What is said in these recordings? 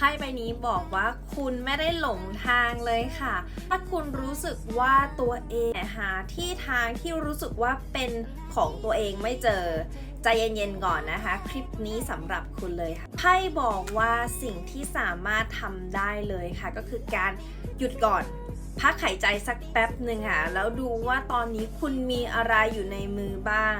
ไพ่ใบนี้บอกว่าคุณไม่ได้หลงทางเลยค่ะ ถ้าคุณรู้สึกว่าตัวเองหาที่ทางที่รู้สึกว่าเป็นของตัวเองไม่เจอใจเย็นๆก่อนนะคะ คลิปนี้สำหรับคุณเลยค่ะไพ่บอกว่าสิ่งที่สามารถทำได้เลยค่ะ ก็คือการหยุดก่อนพักหายใจสักแป๊บหนึ่งค่ะ แล้วดูว่าตอนนี้คุณมีอะไรอยู่ในมือบ้าง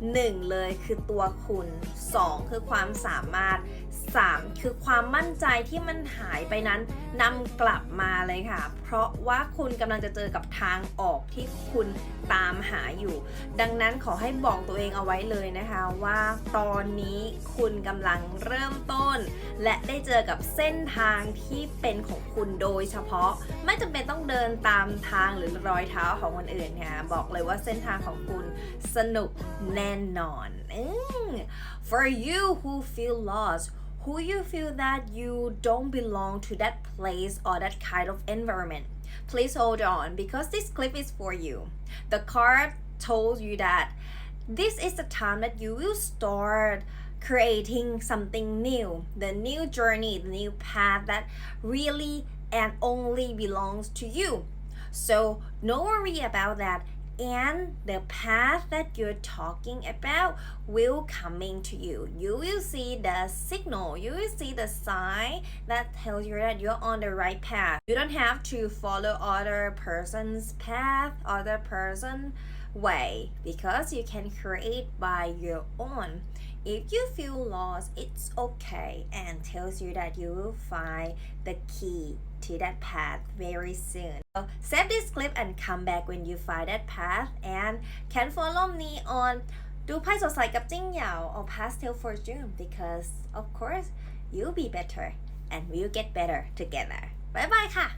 1 เลยคือตัวคุณ 2 คือความสามารถ3 คือความมั่นใจที่มันหายไปนั้นนำกลับมาเลยค่ะ เพราะว่าคุณกำลังจะเจอกับทางออกที่คุณตามหาอยู่ ดังนั้นขอให้บอกตัวเองเอาไว้เลยนะคะ ว่าตอนนี้คุณกำลังเริ่มต้น และได้เจอกับเส้นทางที่เป็นของคุณโดยเฉพาะ ไม่จำเป็นต้องเดินตามทางหรือรอยเท้าของคนอื่นค่ะบอกเลยว่าเส้นทางของคุณสนุกแน่นอนอ for you who feel lost who you feel that you don't belong to that place or that kind of environment. Please hold on because this clip is for you. The card told you that this is the time that you will start creating something new. The new journey the new path that really and only belongs to you. So no worry about that and the path that you're talking about will coming to you. You will see the signal. You will see the sign that tells you that you're on the right path. You don't have to follow other person's path other person way because you can create by your own if you feel lost, it's okay and tells you that you will find the key to that path very soon. So save this clip and come back when you find that path and can follow me on do Pai so like a Jing Yao or Pastel for June because of course you'll be better and we'll get better together. Bye bye ka.